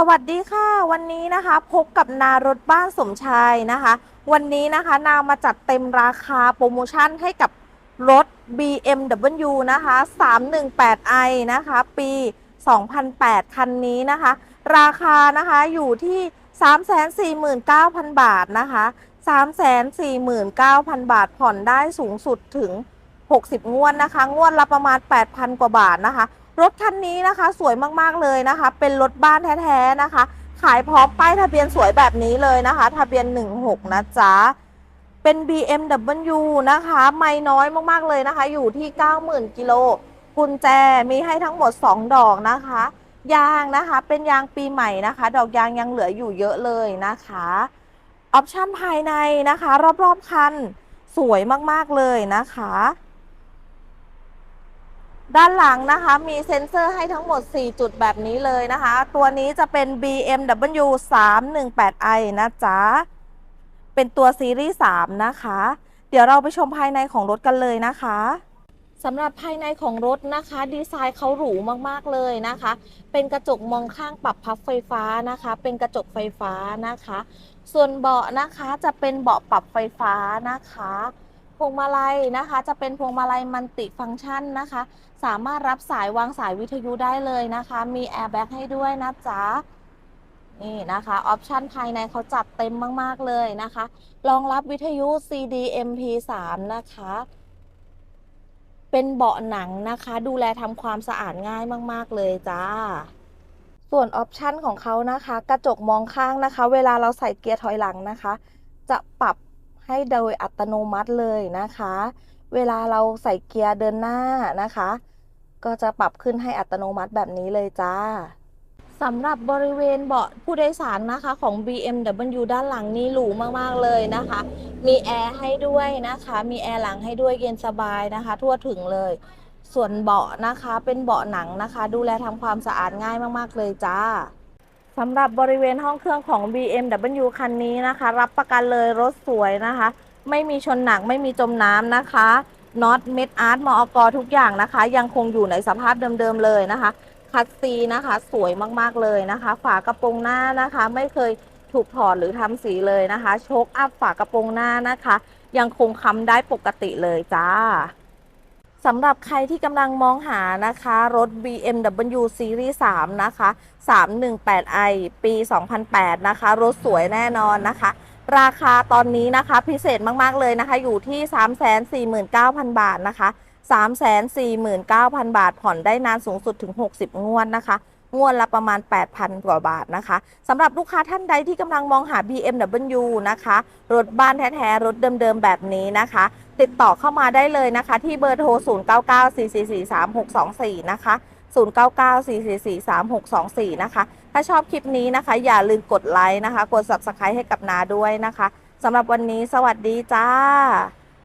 สวัสดีค่ะ วันนี้นะคะพบกับนารถบ้านสมชายนะคะ วันนี้นะคะนามาจัดเต็มราคาโปรโมชั่นให้กับรถ BMW นะคะ 318i นะคะ ปี 2008 คันนี้นะคะ ราคานะคะอยู่ที่ 349,000 บาทนะคะ 349,000 บาทผ่อนได้สูงสุดถึง 60 งวดนะคะ งวดละประมาณ 8,000 กว่าบาทนะคะ รถคันนี้นะคะ สวยมากๆเลยนะคะ เป็นรถบ้านแท้ๆนะคะ ขายพร้อมป้ายทะเบียนสวยแบบนี้เลยนะคะ ทะเบียน 16 นะจ๊ะ เป็น BMW นะคะ ไม่น้อยมากๆเลยนะคะ อยู่ที่ 90,000กิโลกุญแจมีให้ทั้งหมด 2 ดอกนะคะ ยางนะคะ เป็นยางปีใหม่นะคะ ดอกยางยังเหลืออยู่เยอะเลยนะคะออปชั่นภายในนะคะ รอบๆคันสวยมากๆเลยนะคะ ด้านหลังนะคะมีเซ็นเซอร์ให้ทั้งหมด 4 จุดแบบนี้เลยนะคะ ตัวนี้จะเป็น BMW 318i นะจ๊ะ เป็นตัวซีรีส์3นะคะ เดี๋ยวเราไปชมภายในของรถกันเลยนะคะสำหรับภายในของรถนะคะ ดีไซน์เขาหรูมากๆเลยนะคะ เป็นกระจกมองข้างปรับพับไฟฟ้านะคะ เป็นกระจกไฟฟ้านะคะ ส่วนเบาะนะคะจะเป็นเบาะปรับไฟฟ้านะคะ พวงมาลัยนะคะ จะเป็นพวงมาลัยมัลติฟังก์ชันนะคะ สามารถรับสายวางสายวิทยุได้เลยนะคะ มีแอร์แบ็กให้ด้วยนะจ๊ะนี่นะคะ ออปชันภายในเขาจัดเต็มมาก ๆ เลยนะคะ รองรับวิทยุ CD MP3 นะคะ เป็นเบาะหนังนะคะ ดูแลทำความสะอาดง่ายมาก ๆ เลยจ้า ส่วนออปชันของเขานะคะ กระจกมองข้างนะคะ เวลาเราใส่เกียร์ถอยหลังนะคะ จะปรับ ให้โดยอัตโนมัติเลยนะคะ เวลาเราใส่เกียร์เดินหน้านะคะ ก็จะปรับขึ้นให้อัตโนมัติแบบนี้เลยจ้าสำหรับบริเวณเบาะผู้โดยสารนะคะของ BMW ด้านหลังนี่หรูมาก ๆ เลยนะคะ มีแอร์ให้ด้วยนะคะ มีแอร์หลังให้ด้วยเย็นสบายนะคะ ทั่วถึงเลย ส่วนเบาะนะคะเป็นเบาะหนังนะคะ ดูแลทำความสะอาดง่ายมาก ๆ เลยจ้า สำหรับบริเวณห้องเครื่องของ BMW คันนี้นะคะ รับประกันเลยรถสวยนะคะ ไม่มีชนหนักไม่มีจมน้ำนะคะน็อตเม็ดอาร์ตมอกทุกอย่างนะคะ ยังคงอยู่ในสภาพเดิมๆเลยนะคะคัดซีนะคะ สวยมากๆเลยนะคะ ฝากระโปรงหน้านะคะ ไม่เคยถูกถอดหรือทำสีเลยนะคะ โชคอัพฝากระโปรงหน้านะคะ ยังคงค้ำได้ปกติเลยจ้า สำหรับใครที่กำลังมองหานะคะ รถ BMW Series 3 นะคะ 318i ปี 2008 นะคะ รถสวยแน่นอนนะคะ ราคาตอนนี้นะคะพิเศษมาก ๆ เลยนะคะ อยู่ที่ 349,000 บาทนะคะ 349,000 บาท ผ่อนได้นานสูงสุดถึง 60 งวดนะคะ งวดละประมาณ 8,000 กว่าบาทนะคะสำหรับลูกค้าท่านใดที่กำลังมองหา BMW นะคะ รถบ้านแท้ๆ รถเดิมๆ แบบนี้นะคะ ติดต่อเข้ามาได้เลยนะคะ ที่เบอร์โทร 0994443624 นะคะ 0994443624 นะคะ ถ้าชอบคลิปนี้นะคะ อย่าลืมกดไลค์นะคะ กด Subscribe ให้กับนาด้วยนะคะสำหรับวันนี้สวัสดีจ้า